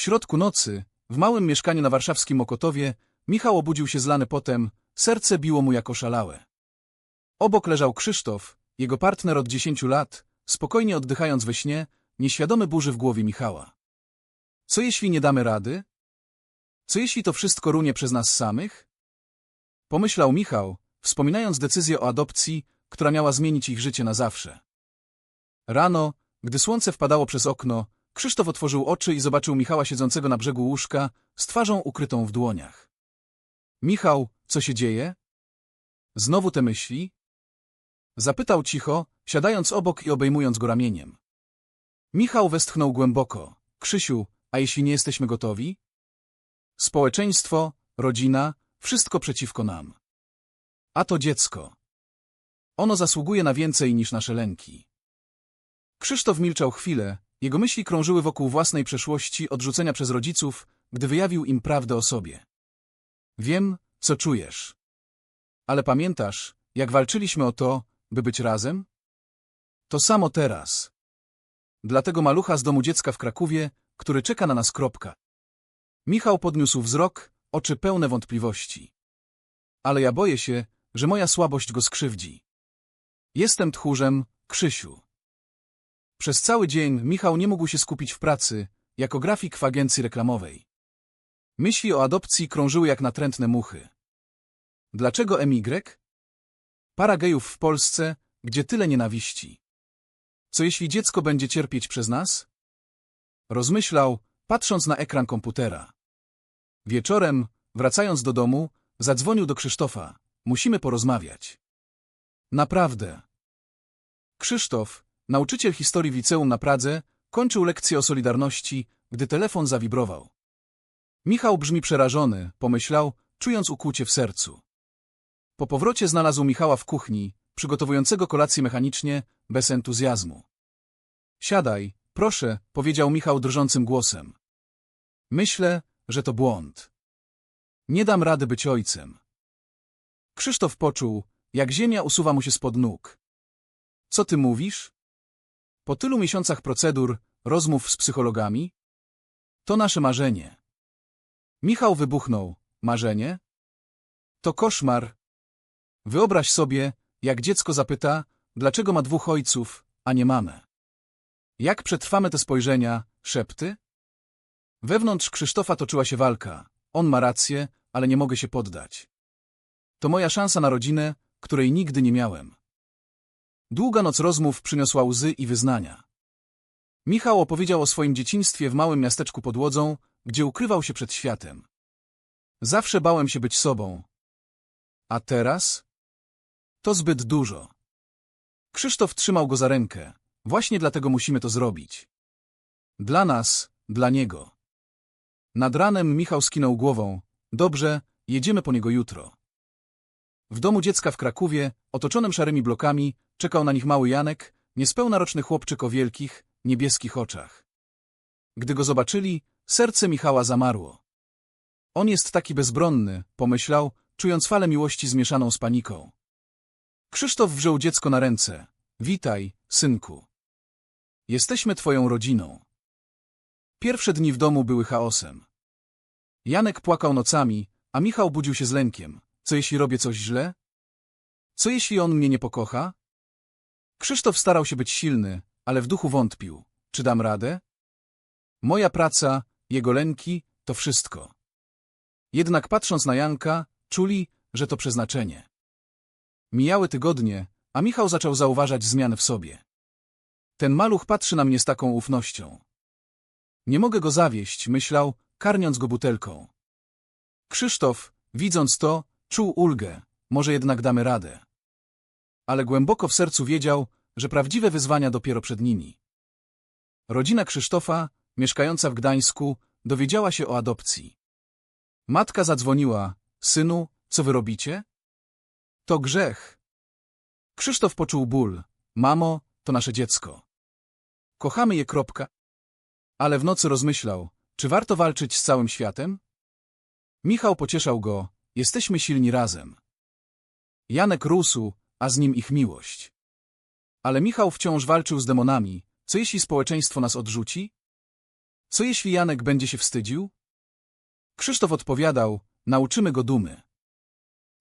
środku nocy, w małym mieszkaniu na warszawskim Mokotowie, Michał obudził się zlany potem, serce biło mu jako szalałe. Obok leżał Krzysztof, jego partner od dziesięciu lat, spokojnie oddychając we śnie, nieświadomy burzy w głowie Michała. Co jeśli nie damy rady? Co jeśli to wszystko runie przez nas samych? Pomyślał Michał, wspominając decyzję o adopcji, która miała zmienić ich życie na zawsze. Rano, gdy słońce wpadało przez okno, Krzysztof otworzył oczy i zobaczył Michała siedzącego na brzegu łóżka, z twarzą ukrytą w dłoniach. Michał, co się dzieje? Znowu te myśli? Zapytał cicho, siadając obok i obejmując go ramieniem. Michał westchnął głęboko. Krzysiu, a jeśli nie jesteśmy gotowi? Społeczeństwo, rodzina, wszystko przeciwko nam. A to dziecko. Ono zasługuje na więcej niż nasze lęki. Krzysztof milczał chwilę, jego myśli krążyły wokół własnej przeszłości, odrzucenia przez rodziców, gdy wyjawił im prawdę o sobie. Wiem, co czujesz. Ale pamiętasz, jak walczyliśmy o to, by być razem? To samo teraz. Dlatego malucha z domu dziecka w Krakowie, który czeka na nas kropka. Michał podniósł wzrok, oczy pełne wątpliwości. Ale ja boję się, że moja słabość go skrzywdzi. Jestem tchórzem, Krzysiu. Przez cały dzień Michał nie mógł się skupić w pracy, jako grafik w agencji reklamowej. Myśli o adopcji krążyły jak natrętne muchy. Dlaczego MY? Para gejów w Polsce, gdzie tyle nienawiści. Co jeśli dziecko będzie cierpieć przez nas? Rozmyślał, patrząc na ekran komputera. Wieczorem, wracając do domu, zadzwonił do Krzysztofa. Musimy porozmawiać. Naprawdę. Krzysztof, nauczyciel historii liceum na Pradze, kończył lekcję o Solidarności, gdy telefon zawibrował. Michał brzmi przerażony, pomyślał, czując ukłucie w sercu. Po powrocie znalazł Michała w kuchni, przygotowującego kolację mechanicznie, bez entuzjazmu. Siadaj, proszę, powiedział Michał drżącym głosem. Myślę, że to błąd. Nie dam rady być ojcem. Krzysztof poczuł, jak ziemia usuwa mu się spod nóg. Co ty mówisz? Po tylu miesiącach procedur, rozmów z psychologami? To nasze marzenie. Michał wybuchnął. Marzenie? To koszmar. Wyobraź sobie, jak dziecko zapyta, dlaczego ma dwóch ojców, a nie mamę. Jak przetrwamy te spojrzenia, szepty? Wewnątrz Krzysztofa toczyła się walka. On ma rację, ale nie mogę się poddać. To moja szansa na rodzinę, której nigdy nie miałem. Długa noc rozmów przyniosła łzy i wyznania. Michał opowiedział o swoim dzieciństwie w małym miasteczku pod Łodzą, gdzie ukrywał się przed światem. Zawsze bałem się być sobą. A teraz? To zbyt dużo. Krzysztof trzymał go za rękę. Właśnie dlatego musimy to zrobić. Dla nas, dla niego. Nad ranem Michał skinął głową. Dobrze, jedziemy po niego jutro. W domu dziecka w Krakowie, otoczonym szarymi blokami, czekał na nich mały Janek, niespełna roczny chłopczyk o wielkich, niebieskich oczach. Gdy go zobaczyli, serce Michała zamarło. On jest taki bezbronny, pomyślał, czując falę miłości zmieszaną z paniką. Krzysztof wziął dziecko na ręce. Witaj, synku. Jesteśmy twoją rodziną. Pierwsze dni w domu były chaosem. Janek płakał nocami, a Michał budził się z lękiem. Co jeśli robię coś źle? Co jeśli on mnie nie pokocha? Krzysztof starał się być silny, ale w duchu wątpił. Czy dam radę? Moja praca, jego lęki, to wszystko. Jednak patrząc na Janka, czuli, że to przeznaczenie. Mijały tygodnie, a Michał zaczął zauważać zmiany w sobie. Ten maluch patrzy na mnie z taką ufnością. Nie mogę go zawieść, myślał, karmiąc go butelką. Krzysztof, widząc to, czuł ulgę, może jednak damy radę. Ale głęboko w sercu wiedział, że prawdziwe wyzwania dopiero przed nimi. Rodzina Krzysztofa, mieszkająca w Gdańsku, dowiedziała się o adopcji. Matka zadzwoniła. Synu, co wy robicie? To grzech. Krzysztof poczuł ból. Mamo, to nasze dziecko. Kochamy je kropka. Ale w nocy rozmyślał, czy warto walczyć z całym światem? Michał pocieszał go, jesteśmy silni razem. Janek rósł, a z nim ich miłość. Ale Michał wciąż walczył z demonami, co jeśli społeczeństwo nas odrzuci? Co jeśli Janek będzie się wstydził? Krzysztof odpowiadał, nauczymy go dumy.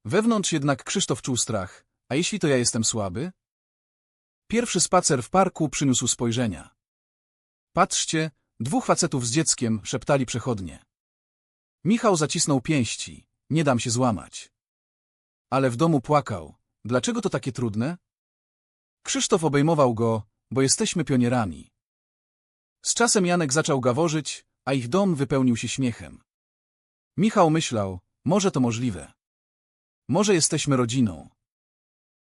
Wewnątrz jednak Krzysztof czuł strach, a jeśli to ja jestem słaby? Pierwszy spacer w parku przyniósł spojrzenia. Patrzcie, dwóch facetów z dzieckiem, szeptali przechodnie. Michał zacisnął pięści, nie dam się złamać. Ale w domu płakał. Dlaczego to takie trudne? Krzysztof obejmował go, bo jesteśmy pionierami. Z czasem Janek zaczął gaworzyć, a ich dom wypełnił się śmiechem. Michał myślał, może to możliwe. Może jesteśmy rodziną.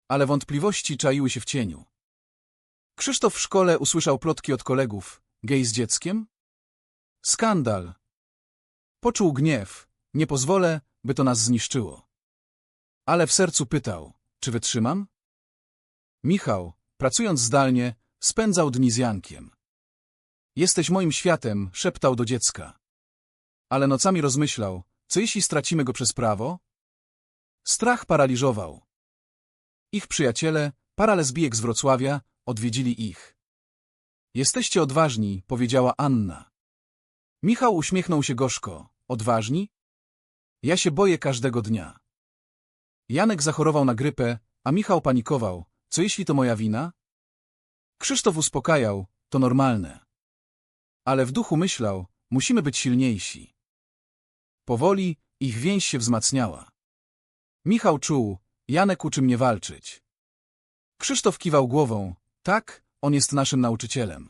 Ale wątpliwości czaiły się w cieniu. Krzysztof w szkole usłyszał plotki od kolegów. Gej z dzieckiem? Skandal. Poczuł gniew. Nie pozwolę, by to nas zniszczyło. Ale w sercu pytał, czy wytrzymam? Michał, pracując zdalnie, spędzał dni z Jankiem. Jesteś moim światem, szeptał do dziecka. Ale nocami rozmyślał, co jeśli stracimy go przez prawo? Strach paraliżował. Ich przyjaciele, para lesbijek z Wrocławia, odwiedzili ich. Jesteście odważni, powiedziała Anna. Michał uśmiechnął się gorzko. Odważni? Ja się boję każdego dnia. Janek zachorował na grypę, a Michał panikował. Co jeśli to moja wina? Krzysztof uspokajał, to normalne. Ale w duchu myślał, musimy być silniejsi. Powoli ich więź się wzmacniała. Michał czuł, Janek uczy mnie walczyć. Krzysztof kiwał głową, tak, on jest naszym nauczycielem.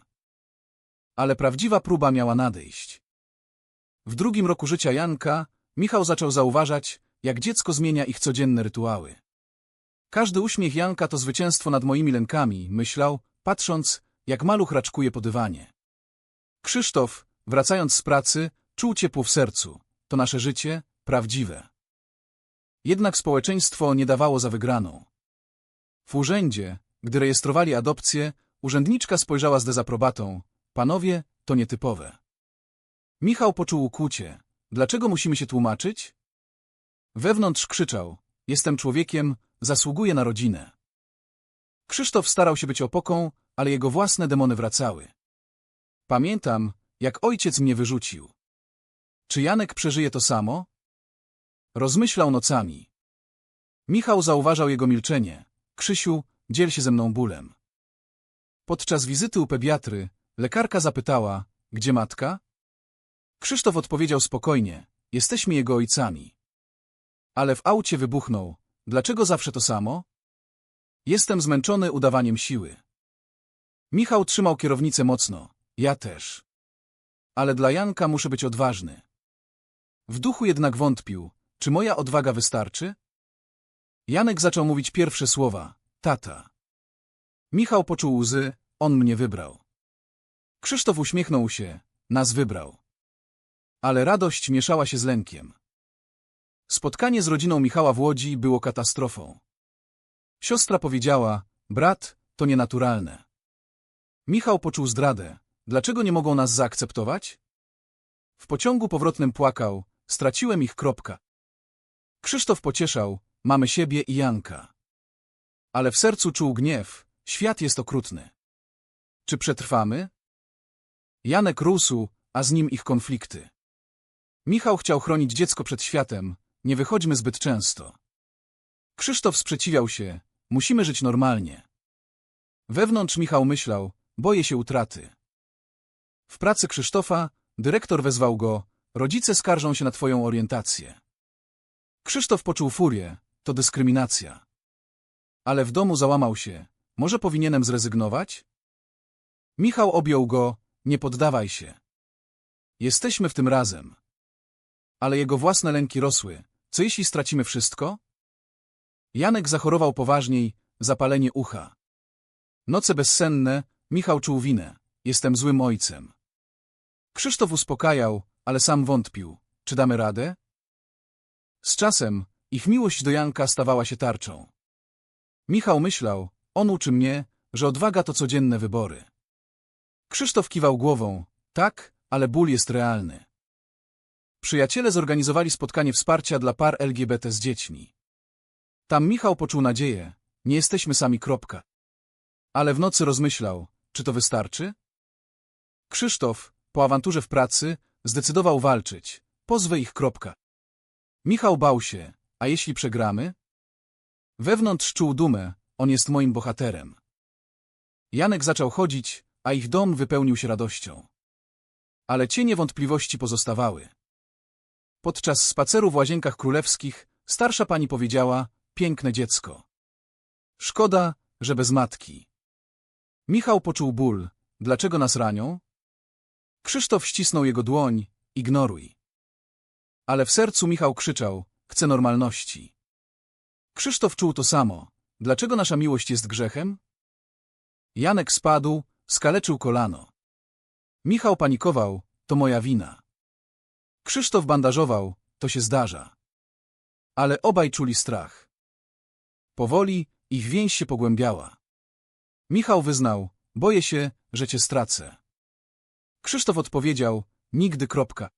Ale prawdziwa próba miała nadejść. W drugim roku życia Janka, Michał zaczął zauważać, jak dziecko zmienia ich codzienne rytuały. Każdy uśmiech Janka to zwycięstwo nad moimi lękami, myślał, patrząc, jak maluch raczkuje po dywanie. Krzysztof, wracając z pracy, czuł ciepło w sercu. To nasze życie, prawdziwe. Jednak społeczeństwo nie dawało za wygraną. W urzędzie, gdy rejestrowali adopcję, urzędniczka spojrzała z dezaprobatą. Panowie, to nietypowe. Michał poczuł ukłucie. Dlaczego musimy się tłumaczyć? Wewnątrz krzyczał. Jestem człowiekiem, zasługuję na rodzinę. Krzysztof starał się być opoką, ale jego własne demony wracały. Pamiętam, jak ojciec mnie wyrzucił. Czy Janek przeżyje to samo? Rozmyślał nocami. Michał zauważał jego milczenie. Krzysiu, dziel się ze mną bólem. Podczas wizyty u pediatry lekarka zapytała, gdzie matka? Krzysztof odpowiedział spokojnie, jesteśmy jego ojcami. Ale w aucie wybuchnął, dlaczego zawsze to samo? Jestem zmęczony udawaniem siły. Michał trzymał kierownicę mocno, ja też. Ale dla Janka muszę być odważny. W duchu jednak wątpił, czy moja odwaga wystarczy? Janek zaczął mówić pierwsze słowa, tata. Michał poczuł łzy, on mnie wybrał. Krzysztof uśmiechnął się, nas wybrał. Ale radość mieszała się z lękiem. Spotkanie z rodziną Michała w Łodzi było katastrofą. Siostra powiedziała, brat, to nienaturalne. Michał poczuł zdradę. Dlaczego nie mogą nas zaakceptować? W pociągu powrotnym płakał, straciłem ich kropka. Krzysztof pocieszał, mamy siebie i Janka. Ale w sercu czuł gniew, świat jest okrutny. Czy przetrwamy? Janek rósł, a z nim ich konflikty. Michał chciał chronić dziecko przed światem, nie wychodźmy zbyt często. Krzysztof sprzeciwiał się, musimy żyć normalnie. Wewnątrz Michał myślał, boję się utraty. W pracy Krzysztofa dyrektor wezwał go, rodzice skarżą się na twoją orientację. Krzysztof poczuł furię, to dyskryminacja. Ale w domu załamał się, może powinienem zrezygnować? Michał objął go, nie poddawaj się. Jesteśmy w tym razem. Ale jego własne lęki rosły. Co jeśli stracimy wszystko? Janek zachorował poważniej, zapalenie ucha. Noce bezsenne, Michał czuł winę. Jestem złym ojcem. Krzysztof uspokajał, ale sam wątpił. Czy damy radę? Z czasem ich miłość do Janka stawała się tarczą. Michał myślał, on uczy mnie, że odwaga to codzienne wybory. Krzysztof kiwał głową. Tak, ale ból jest realny. Przyjaciele zorganizowali spotkanie wsparcia dla par LGBT z dziećmi. Tam Michał poczuł nadzieję. Nie jesteśmy sami kropka. Ale w nocy rozmyślał, czy to wystarczy? Krzysztof, po awanturze w pracy, zdecydował walczyć. Pozwę ich kropka. Michał bał się, a jeśli przegramy? Wewnątrz czuł dumę, on jest moim bohaterem. Janek zaczął chodzić, a ich dom wypełnił się radością. Ale cienie wątpliwości pozostawały. Podczas spaceru w łazienkach królewskich starsza pani powiedziała, piękne dziecko. Szkoda, że bez matki. Michał poczuł ból. Dlaczego nas ranią? Krzysztof ścisnął jego dłoń. Ignoruj. Ale w sercu Michał krzyczał. Chcę normalności. Krzysztof czuł to samo. Dlaczego nasza miłość jest grzechem? Janek spadł, skaleczył kolano. Michał panikował. To moja wina. Krzysztof bandażował. To się zdarza. Ale obaj czuli strach. Powoli ich więź się pogłębiała. Michał wyznał, boję się, że cię stracę. Krzysztof odpowiedział, nigdy kropka.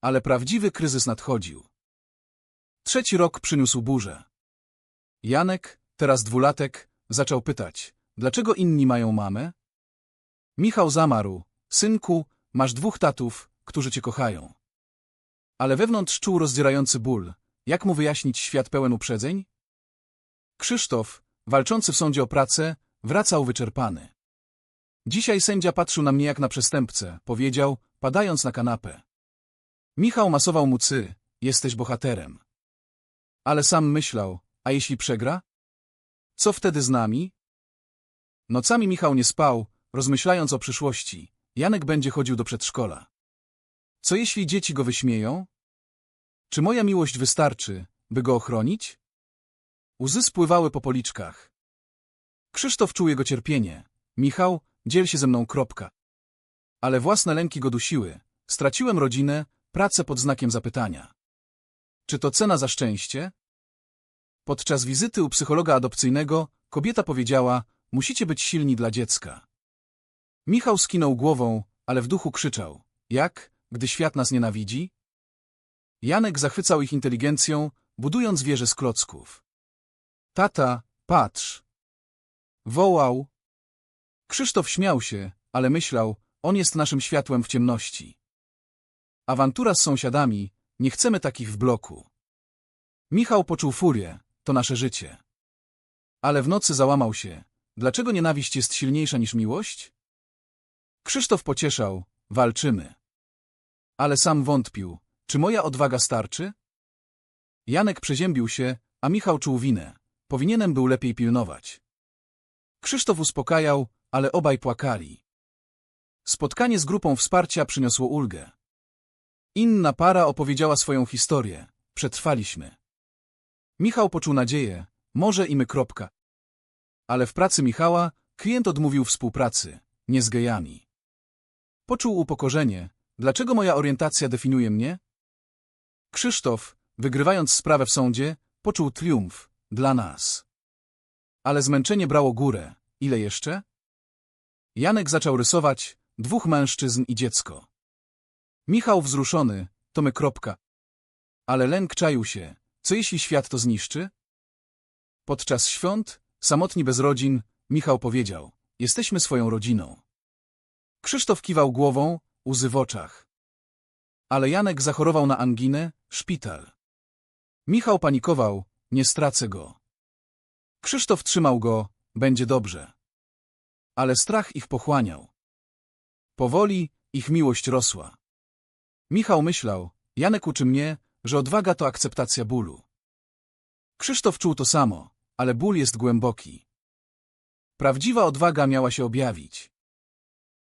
Ale prawdziwy kryzys nadchodził. Trzeci rok przyniósł burzę. Janek, teraz dwulatek, zaczął pytać, dlaczego inni mają mamę? Michał zamarł, synku, masz dwóch tatów, którzy cię kochają. Ale wewnątrz czuł rozdzierający ból. Jak mu wyjaśnić świat pełen uprzedzeń? Krzysztof, walczący w sądzie o pracę, wracał wyczerpany. Dzisiaj sędzia patrzył na mnie jak na przestępcę, powiedział, padając na kanapę. Michał masował mu cy, jesteś bohaterem. Ale sam myślał, a jeśli przegra? Co wtedy z nami? Nocami Michał nie spał, rozmyślając o przyszłości. Janek będzie chodził do przedszkola. Co jeśli dzieci go wyśmieją? Czy moja miłość wystarczy, by go ochronić? Łzy spływały po policzkach. Krzysztof czuł jego cierpienie. Michał, dziel się ze mną kropka. Ale własne lęki go dusiły. Straciłem rodzinę, pracę pod znakiem zapytania. Czy to cena za szczęście? Podczas wizyty u psychologa adopcyjnego kobieta powiedziała, musicie być silni dla dziecka. Michał skinął głową, ale w duchu krzyczał. Jak, gdy świat nas nienawidzi? Janek zachwycał ich inteligencją, budując wieżę z klocków. Tata, patrz! Wołał. Krzysztof śmiał się, ale myślał, on jest naszym światłem w ciemności. Awantura z sąsiadami, nie chcemy takich w bloku. Michał poczuł furię, to nasze życie. Ale w nocy załamał się. Dlaczego nienawiść jest silniejsza niż miłość? Krzysztof pocieszał, walczymy. Ale sam wątpił, czy moja odwaga starczy? Janek przeziębił się, a Michał czuł winę. Powinienem był lepiej pilnować. Krzysztof uspokajał, ale obaj płakali. Spotkanie z grupą wsparcia przyniosło ulgę. Inna para opowiedziała swoją historię. Przetrwaliśmy. Michał poczuł nadzieję, może i my kropka. Ale w pracy Michała klient odmówił współpracy, nie z gejami. Poczuł upokorzenie. Dlaczego moja orientacja definiuje mnie? Krzysztof, wygrywając sprawę w sądzie, poczuł triumf dla nas. Ale zmęczenie brało górę. Ile jeszcze? Janek zaczął rysować dwóch mężczyzn i dziecko. Michał wzruszony, to my kropka. Ale lęk czaił się. Co jeśli świat to zniszczy? Podczas świąt, samotni bez rodzin, Michał powiedział, jesteśmy swoją rodziną. Krzysztof kiwał głową, łzy w oczach. Ale Janek zachorował na anginę, szpital. Michał panikował, nie stracę go. Krzysztof trzymał go, będzie dobrze. Ale strach ich pochłaniał. Powoli ich miłość rosła. Michał myślał, Janek uczy mnie, że odwaga to akceptacja bólu. Krzysztof czuł to samo, ale ból jest głęboki. Prawdziwa odwaga miała się objawić.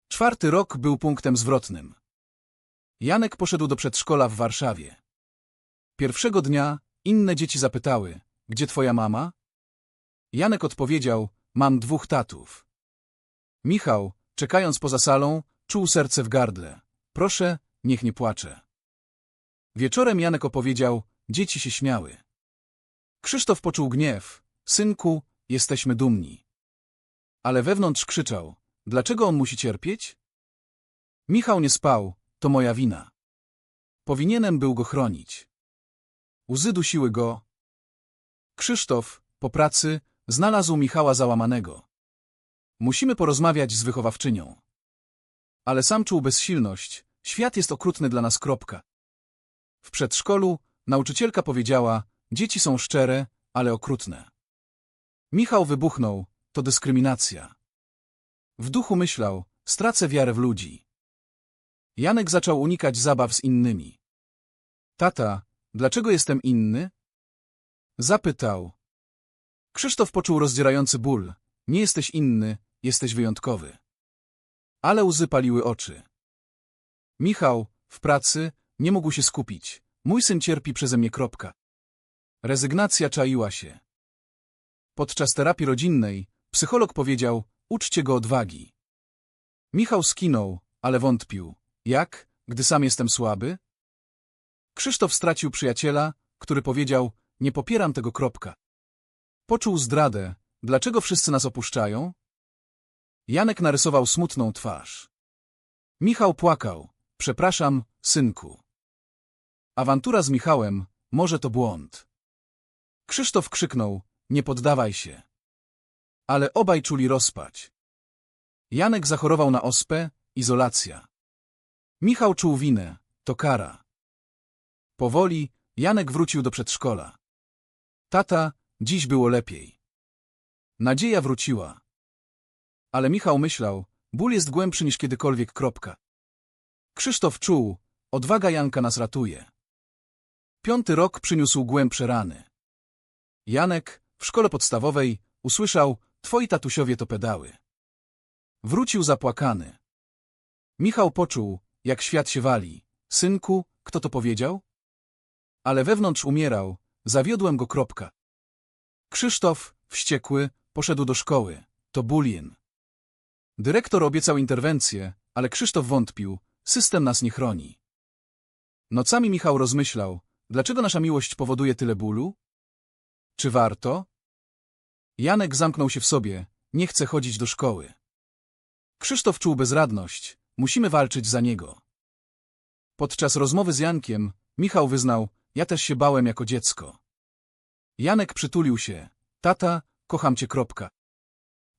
Czwarty rok był punktem zwrotnym. Janek poszedł do przedszkola w Warszawie. Pierwszego dnia inne dzieci zapytały, gdzie twoja mama? Janek odpowiedział, mam dwóch tatów. Michał, czekając poza salą, czuł serce w gardle. Proszę, niech nie płacze. Wieczorem Janek opowiedział, dzieci się śmiały. Krzysztof poczuł gniew. Synku, jesteśmy dumni. Ale wewnątrz krzyczał, dlaczego on musi cierpieć? Michał nie spał, to moja wina. Powinienem był go chronić. Łzy dusiły go. Krzysztof, po pracy, znalazł Michała załamanego. Musimy porozmawiać z wychowawczynią. ale sam czuł bezsilność. Świat jest okrutny dla nas. Kropka. W przedszkolu nauczycielka powiedziała, dzieci są szczere, ale okrutne. Michał wybuchnął, to dyskryminacja. W duchu myślał, stracę wiarę w ludzi. Janek zaczął unikać zabaw z innymi. Tata, dlaczego jestem inny? Zapytał. Krzysztof poczuł rozdzierający ból. Nie jesteś inny, jesteś wyjątkowy. Ale łzy paliły oczy. Michał, w pracy, nie mógł się skupić. Mój syn cierpi przeze mnie. Kropka. Rezygnacja czaiła się. Podczas terapii rodzinnej psycholog powiedział, uczcie go odwagi. Michał skinął, ale wątpił. Jak, gdy sam jestem słaby? Krzysztof stracił przyjaciela, który powiedział, nie popieram tego. Kropka. Poczuł zdradę. Dlaczego wszyscy nas opuszczają? Janek narysował smutną twarz. Michał płakał. Przepraszam, synku. Awantura z Michałem, może to błąd. Krzysztof krzyknął, nie poddawaj się. Ale obaj czuli rozpać. Janek zachorował na ospę, izolacja. Michał czuł winę, to kara. Powoli Janek wrócił do przedszkola. Tata, dziś było lepiej. Nadzieja wróciła. Ale Michał myślał, ból jest głębszy niż kiedykolwiek. Kropka. Krzysztof czuł, odwaga Janka nas ratuje. Piąty rok przyniósł głębsze rany. Janek, w szkole podstawowej, usłyszał, twoi tatusiowie to pedały. Wrócił zapłakany. Michał poczuł, jak świat się wali. Synku, kto to powiedział? Ale wewnątrz umierał, zawiodłem go. Kropka. Krzysztof, wściekły, poszedł do szkoły. To bullying. Dyrektor obiecał interwencję, ale Krzysztof wątpił, system nas nie chroni. Nocami Michał rozmyślał, dlaczego nasza miłość powoduje tyle bólu? Czy warto? Janek zamknął się w sobie, nie chce chodzić do szkoły. Krzysztof czuł bezradność, musimy walczyć za niego. Podczas rozmowy z Jankiem, Michał wyznał, ja też się bałem jako dziecko. Janek przytulił się, tata, kocham cię. Kropka.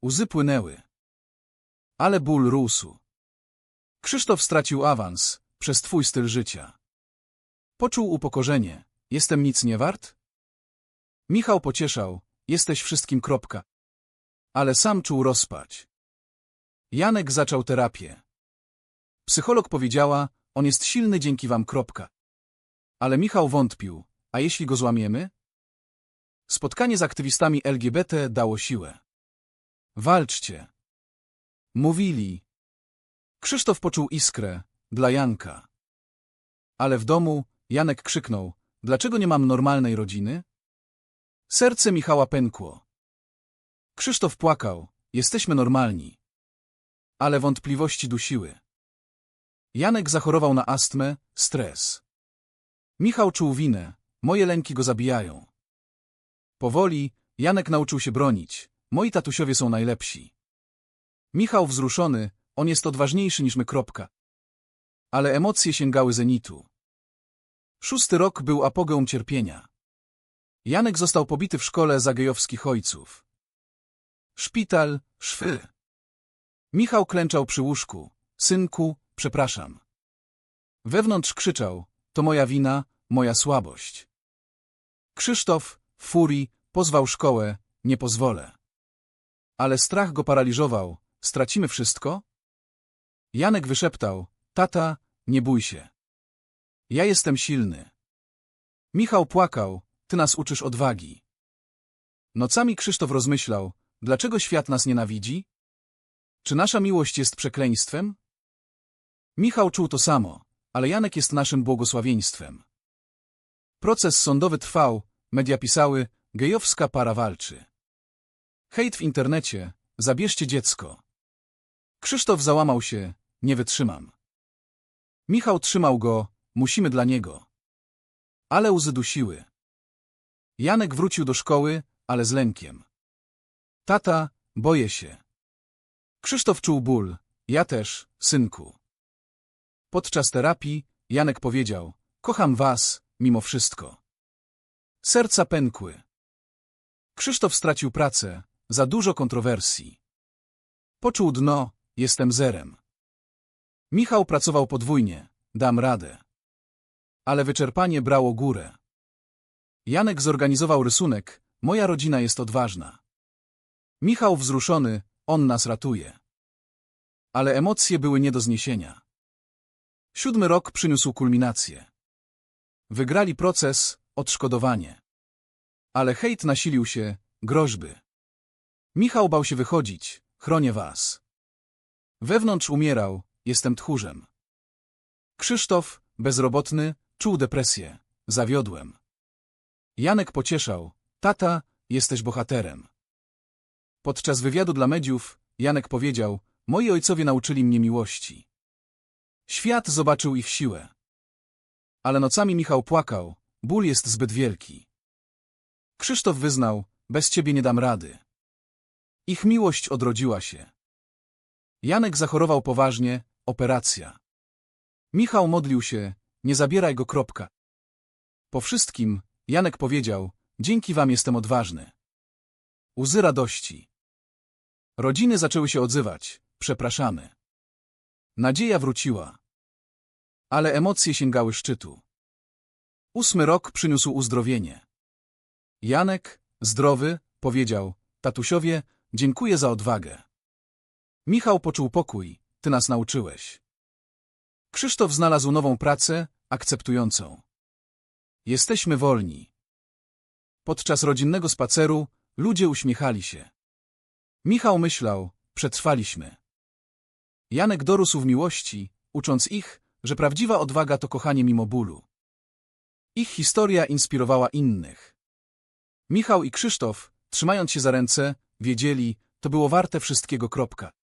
Łzy płynęły. Ale ból rósł. Krzysztof stracił awans przez twój styl życia. Poczuł upokorzenie. Jestem nic nie wart? Michał pocieszał. Jesteś wszystkim. Kropka. Ale sam czuł rozpać. Janek zaczął terapię. Psycholog powiedziała, on jest silny dzięki wam. Kropka. Ale Michał wątpił. A jeśli go złamiemy? Spotkanie z aktywistami LGBT dało siłę. Walczcie. Mówili. Krzysztof poczuł iskrę. Dla Janka. Ale w domu Janek krzyknął. Dlaczego nie mam normalnej rodziny? Serce Michała pękło. Krzysztof płakał. Jesteśmy normalni. Ale wątpliwości dusiły. Janek zachorował na astmę, stres. Michał czuł winę. Moje lęki go zabijają. Powoli Janek nauczył się bronić. Moi tatusiowie są najlepsi. Michał wzruszony, on jest odważniejszy niż my. Kropka. Ale emocje sięgały zenitu. Szósty rok był apogeum cierpienia. Janek został pobity w szkole za gejowskich ojców. Szpital, szwy. Michał klęczał przy łóżku. Synku, przepraszam. Wewnątrz krzyczał, to moja wina, moja słabość. Krzysztof, w furii, pozwał szkołę, nie pozwolę. Ale strach go paraliżował, stracimy wszystko? Janek wyszeptał, tata, nie bój się. Ja jestem silny. Michał płakał, ty nas uczysz odwagi. Nocami Krzysztof rozmyślał, dlaczego świat nas nienawidzi? Czy nasza miłość jest przekleństwem? Michał czuł to samo, ale Janek jest naszym błogosławieństwem. Proces sądowy trwał, media pisały, gejowska para walczy. Hejt w internecie, zabierzcie dziecko. Krzysztof załamał się, nie wytrzymam. Michał trzymał go, musimy dla niego. Ale łzy dusiły. Janek wrócił do szkoły, ale z lękiem. Tata, boję się. Krzysztof czuł ból, ja też, synku. Podczas terapii Janek powiedział, kocham was, mimo wszystko. Serca pękły. Krzysztof stracił pracę, za dużo kontrowersji. Poczuł dno, jestem zerem. Michał pracował podwójnie, dam radę. Ale wyczerpanie brało górę. Janek zorganizował rysunek, moja rodzina jest odważna. Michał wzruszony, on nas ratuje. Ale emocje były nie do zniesienia. Siódmy rok przyniósł kulminację. Wygrali proces, odszkodowanie. Ale hejt nasilił się, groźby. Michał bał się wychodzić, chronię was. Wewnątrz umierał, jestem tchórzem. Krzysztof, bezrobotny, czuł depresję. Zawiodłem. Janek pocieszał. Tata, jesteś bohaterem. Podczas wywiadu dla mediów Janek powiedział, moi ojcowie nauczyli mnie miłości. Świat zobaczył ich siłę. Ale nocami Michał płakał, ból jest zbyt wielki. Krzysztof wyznał, bez ciebie nie dam rady. Ich miłość odrodziła się. Janek zachorował poważnie, operacja. Michał modlił się, nie zabieraj go kropka. Po wszystkim Janek powiedział, dzięki wam jestem odważny. Łzy radości. Rodziny zaczęły się odzywać, przepraszamy. Nadzieja wróciła. Ale emocje sięgały szczytu. Ósmy rok przyniósł uzdrowienie. Janek, zdrowy, powiedział, tatusiowie, dziękuję za odwagę. Michał poczuł pokój, ty nas nauczyłeś. Krzysztof znalazł nową pracę, akceptującą. Jesteśmy wolni. Podczas rodzinnego spaceru ludzie uśmiechali się. Michał myślał, przetrwaliśmy. Janek dorósł w miłości, ucząc ich, że prawdziwa odwaga to kochanie mimo bólu. Ich historia inspirowała innych. Michał i Krzysztof, trzymając się za ręce, wiedzieli, to było warte wszystkiego. Kropka.